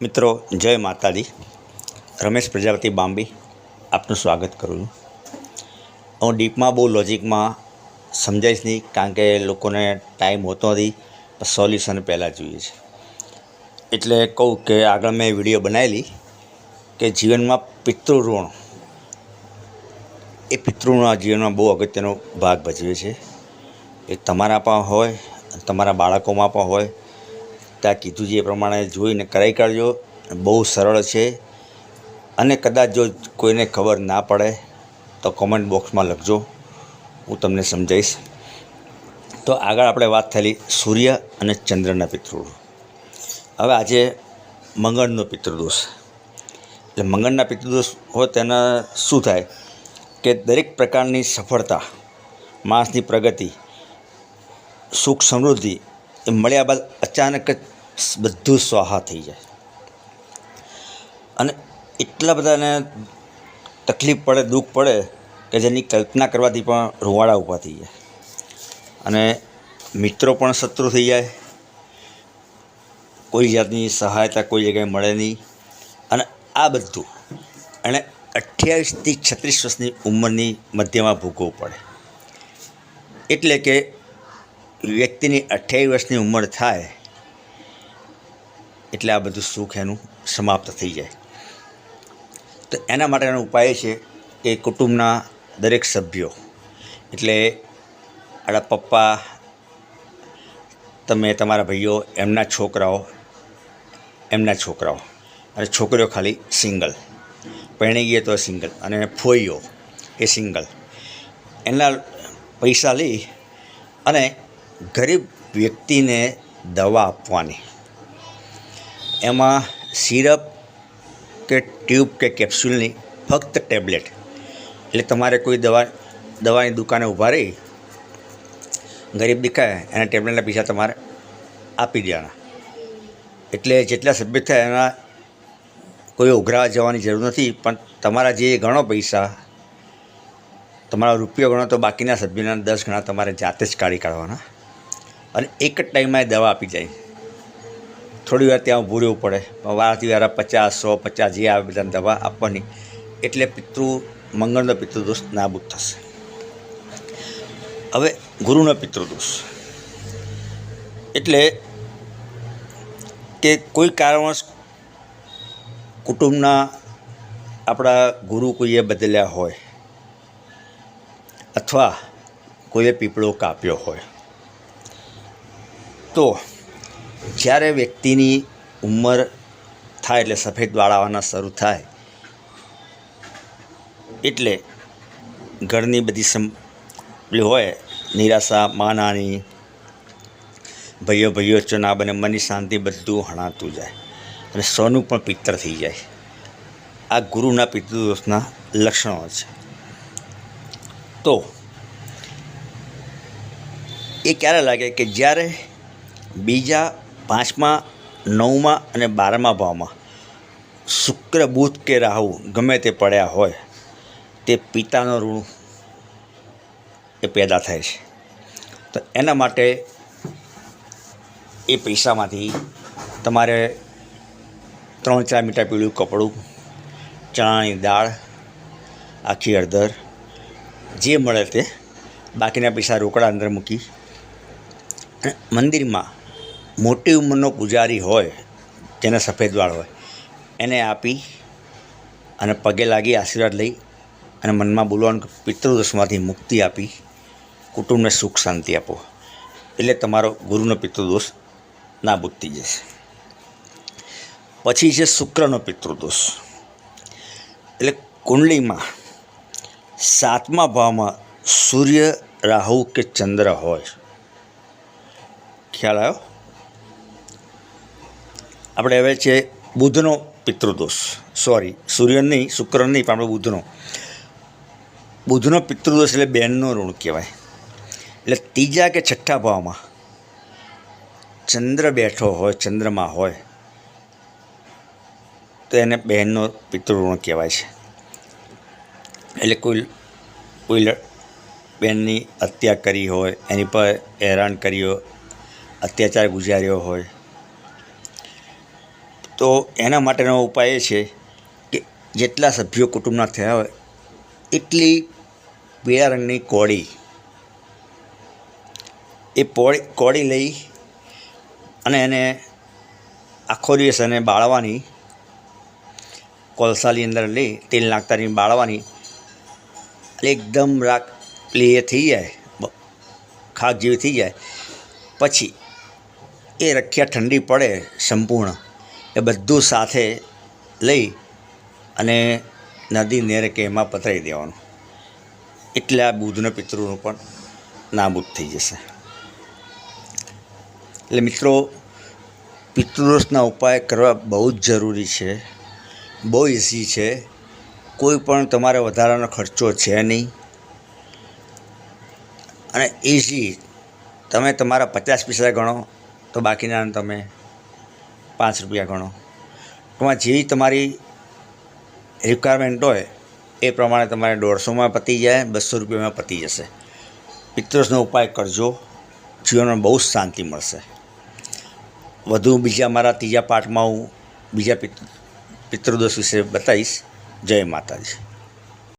મિત્રો, જય માતાજી. રમેશ પ્રજાપતિ બાંબી, આપનું સ્વાગત કરું છું. હું ડીપમાં બહુ લોજિકમાં સમજાઈશ નહીં, કારણ કે લોકોને ટાઈમ હોતો નથી સોલ્યુશન પહેલાં જોઈએ છે. એટલે કહું કે આગળ મેં વીડિયો બનાવેલી કે જીવનમાં પિતૃઋણ, એ પિતૃના જીવનમાં બહુ અગત્યનો ભાગ ભજવે છે. એ તમારા પણ હોય, તમારા બાળકોમાં પણ હોય ત્યાં કીધું છે એ પ્રમાણે જોઈને કરાઈ કાઢજો. બહુ સરળ છે. અને કદાચ જો કોઈને ખબર ના પડે તો કોમેન્ટ બોક્સમાં લખજો. હું તમને સમજાવીશ. તો આગળ આપણે વાત થયેલી સૂર્ય અને ચંદ્રના પિતૃ હવે આજે મંગળનો પિતૃદોષ. એટલે મંગળના પિતૃદોષ હોય તેના શું થાય? કે દરેક પ્રકારની સફળતા, માણસની પ્રગતિ, સુખ સમૃદ્ધિ એ મળ્યા બાદ અચાનક જ બધું સ્વાહા થઈ જાય. અને એટલા બધાને તકલીફ પડે, દુઃખ પડે કે જેની કલ્પના કરવાથી પણ રૂવાડા ઊભા થઈ જાય. અને મિત્રો પણ શત્રુ થઈ જાય. કોઈ જાતની સહાયતા કોઈ જગ્યાએ મળે નહીં. અને આ બધું એણે અઠ્યાવીસથી છત્રીસ વર્ષની ઉંમરની મધ્યમાં ભોગવવું પડે. એટલે કે વ્યક્તિની અઠ્યાવીસ વર્ષની ઉંમર થાય, એટલે આ બધું સુખ એનું સમાપ્ત થઈ જાય. તો એના માટેનો ઉપાય છે કે કુટુંબના દરેક સભ્યો, એટલે આપણા પપ્પા, તમે તમારા ભાઈઓ, એમના છોકરાઓ એમના છોકરાઓ. અને છોકરીઓ ખાલી સિંગલ. પરણી ગઈ તો સિંગલ. અને ફોઈઓ એ સિંગલ. એના પૈસા લઈ અને ગરીબ વ્યક્તિને દવા આપવાની. એમાં સિરપ કે ટ્યુબ કે કેપ્સ્યુલની ફક્ત ટેબ્લેટ. એટલે તમારે કોઈ દવા, દવાની દુકાને ઊભા રહી, ગરીબ દેખાય, એના ટેબ્લેટના પૈસા તમારે આપી દેવાના. એટલે જેટલા સભ્ય થાય એના કોઈ ઉઘરાવા જવાની જરૂર નથી, પણ તમારા જે ગણો પૈસા, તમારા રૂપિયો ગણો તો બાકીના સભ્યના દસ ગણા તમારે જાતે જ કાઢી કાઢવાના. અને એક જ ટાઈમમાં એ દવા આપી જાય. થોડી વાર ત્યાં ઊભું રહેવું પડે. વારથી વાર પચાસ, સો, પચાસ જે આવે બધાને દવા આપવાની, એટલે પિતૃ, મંગળનો પિતૃદોષ નાબૂદ થશે. હવે ગુરુનો પિતૃદોષ. એટલે કે કોઈ કારણવશ કુટુંબના આપણા ગુરુ કોઈએ બદલ્યા હોય, અથવા કોઈએ પીપળો કાપ્યો હોય તો જ્યારે વ્યક્તિની ઉંમર થાય એટલે સફેદ વાળ શરૂ થાય, એટલે ઘરની બધી સમ હોય, નિરાશા, માનાની ભાઈઓ ભાઈઓ ના બને મનની શાંતિ બધું હણાતું જાય અને સોનું પણ પિત્તર થઈ જાય. આ ગુરુના પિતૃદોષના લક્ષણો છે. તો એ ક્યારે લાગે કે જ્યારે બીજા પાંચમા, નવમા અને બારમા ભાવમાં. શુક્ર, બુધ કે રાહુ ગમે તે પડ્યા હોય, તે પિતાનો ઋણ એ પેદા થાય છે. તો એના માટે એ પૈસામાંથી તમારે ત્રણ ચાર મીટર પીળું કપડું, ચણાની દાળ, આખી હળદર, જે મળે તે બાકીના પૈસા રોકડા અંદર મૂકી અને મંદિરમાં મોટી ઉંમરનો પૂજારી હોય, જેને સફેદ વાળ હોય, એને આપી અને પગે લાગી આશીર્વાદ લઈ અને મનમાં બોલવાનું પિતૃદોષમાંથી મુક્તિ આપી, કુટુંબને સુખ શાંતિ આપો. એટલે તમારો ગુરુનો પિતૃદોષ નાબૂદ થઈ જશે. પછી છે શુક્રનો પિતૃદોષ. એટલે કુંડલીમાં સાતમા ભાવમાં સૂર્ય, રાહુ કે ચંદ્ર હોય. ખ્યાલ આવ્યો? આપણે હવે છે બુધનો પિતૃદોષ. સોરી સૂર્ય નહીં શુક્ર નહીં પણ આપણે બુધનો બુધનો પિતૃદોષ એટલે બહેનનો ઋણ કહેવાય. એટલે ત્રીજા કે છઠ્ઠા ભાવમાં ચંદ્ર બેઠો હોય, ચંદ્રમાં હોય, તો એને બહેનનો પિતૃઋણ કહેવાય છે. એટલે કોઈ કોઈ બહેનની હત્યા કરી હોય, એની પર હેરાન કર્યો, અત્યાચાર ગુજાર્યો હોય તો એના માટેનો ઉપાય એ છે કે જેટલા સભ્યો કુટુંબના થયા હોય, એટલી પીળા રંગની કોળી. એ પોળી, કોળી લઈ અને એને આખો દિવસ એને બાળવાની, કોલસાની અંદર લઈ, તેલ નાખતાની બાળવાની એકદમ રાખ પેલી થઈ જાય ખાક જેવી થઈ જાય. પછી એ રખિયા ઠંડી પડે સંપૂર્ણ. એ બધું સાથે લઈ અને નદી નેર કે એમાં પધરાવી દેવાનું. એટલે આ બુધના પિતૃનું પણ નાબૂદ થઈ જશે. એટલે મિત્રો પિતૃરસના ઉપાય કરવા બહુ જ જરૂરી છે. બહુ ઇઝી છે. કોઈ પણ તમારે વધારાનો ખર્ચો છે નહીં. અને ઇઝી તમે તમારા પચાસ પૈસા ગણો તો બાકીના તમે પાંચ રૂપિયા ગણો. ટૂંકમાં જેવી તમારી રિક્વાયરમેન્ટ હોય, એ પ્રમાણે તમારે દોઢસોમાં પતી જાય, બસો રૂપિયામાં પતી જશે. પિત્તોષનો ઉપાય કરજો. જીવનમાં બહુ જ શાંતિ મળશે. વધુ બીજા મારા ત્રીજા પાઠમાં હું બીજા પિત, પિતૃદોષ વિશે બતાવીશ. જય માતાજી.